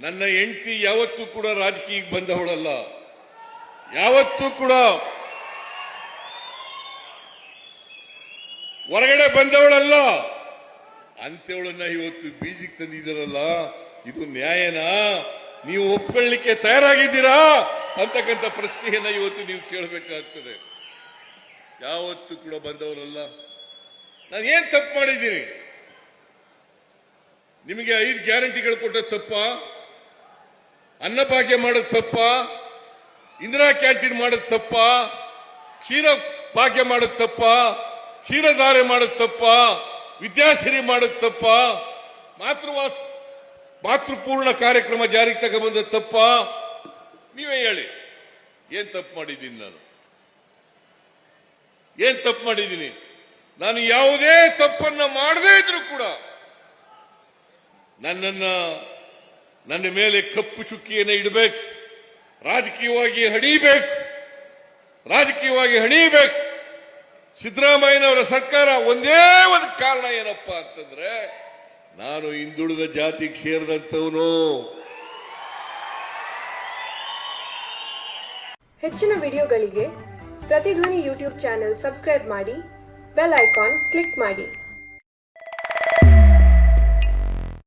ನನ್ನ ಹೆಂಡತಿ ಯಾವತ್ತೂ ಕೂಡ ರಾಜಕೀಯಕ್ಕೆ ಬಂದವಳಲ್ಲ ಯಾವತ್ತೂ ಕೂಡ. ಹೊರಗಡೆ ಬಂದವಳಲ್ಲ. ಅಂತೇವಳನ್ನ ಇವತ್ತು ಬೀಜಿಗೆ ತಂದಿದ್ದೀರಲ್ಲ, ಇದು ನ್ಯಾಯನಾ? ನೀವು ಒಪ್ಕೊಳ್ಳಿಕ್ಕೆ ತಯಾರಾಗಿದ್ದೀರಾ? ಅಂತಕ್ಕಂಥ ಪ್ರಶ್ನೆಯನ್ನ ಇವತ್ತು ನೀವು ಕೇಳಬೇಕಾಗ್ತದೆ. ಯಾವತ್ತೂ ಕೂಡ ಬಂದವರಲ್ಲ ನಾನು ಏನ್ ತಪ್ಪು ಮಾಡಿದ್ದೀನಿ? ನಿಮಗೆ ಐದು ಗ್ಯಾರಂಟಿಗಳು ಕೊಟ್ಟ ತಪ್ಪ? ಅನ್ನಭಾಗ್ಯ ಮಾಡೋದು ತಪ್ಪ? ಇಂದಿರಾ ಕ್ಯಾಂಟೀನ್ ಮಾಡೋದು ತಪ್ಪ? ಕ್ಷೀರ ಭಾಗ್ಯ ಮಾಡೋದು ತಪ್ಪ? ಕ್ಷೀರಧಾರೆ ಮಾಡೋದು ತಪ್ಪ? ವಿದ್ಯಾಸಿರಿ ಮಾಡೋದು ತಪ್ಪ? ಮಾತೃವಾಸ, ಮಾತೃಪೂರ್ಣ ಕಾರ್ಯಕ್ರಮ ಜಾರಿಗೆ ತಗೊಬಂದ ತಪ್ಪ? ನೀವೇ ಹೇಳಿ. ಏನ್ ತಪ್ಪು ಮಾಡಿದ್ದೀನಿ ನಾನು? ಏನ್ ತಪ್ಪು ಮಾಡಿದ್ದೀನಿ? ನಾನು ಯಾವುದೇ ತಪ್ಪನ್ನ ಮಾಡದೇ ಇದ್ರು ಕೂಡ ನನ್ನನ್ನ ನನ್ನ ಮೇಲೆ ಕಪ್ಪು ಚುಕ್ಕಿಯನ್ನು ಇಡಬೇಕು. ರಾಜಕೀಯವಾಗಿ ಹಣಿಬೇಕು. ರಾಜಕೀಯವಾಗಿ ಹಣಿಬೇಕು. ಸಿದ್ದರಾಮಯ್ಯನವರ ಸರ್ಕಾರ ಒಂದೇ ಒಂದು ಕಾರಣ ಏನಪ್ಪ ಅಂತಂದ್ರೆ, ನಾನು ಹಿಂದುಳಿದ ಜಾತಿಗೆ ಸೇರಿದಂಥವನು. ಹೆಚ್ಚಿನ ವಿಡಿಯೋಗಳಿಗೆ ಪ್ರತಿಧ್ವನಿ ಯೂಟ್ಯೂಬ್ ಚಾನೆಲ್ ಸಬ್ಸ್ಕ್ರೈಬ್ ಮಾಡಿ, ಬೆಲ್ ಐಕಾನ್ ಕ್ಲಿಕ್ ಮಾಡಿ.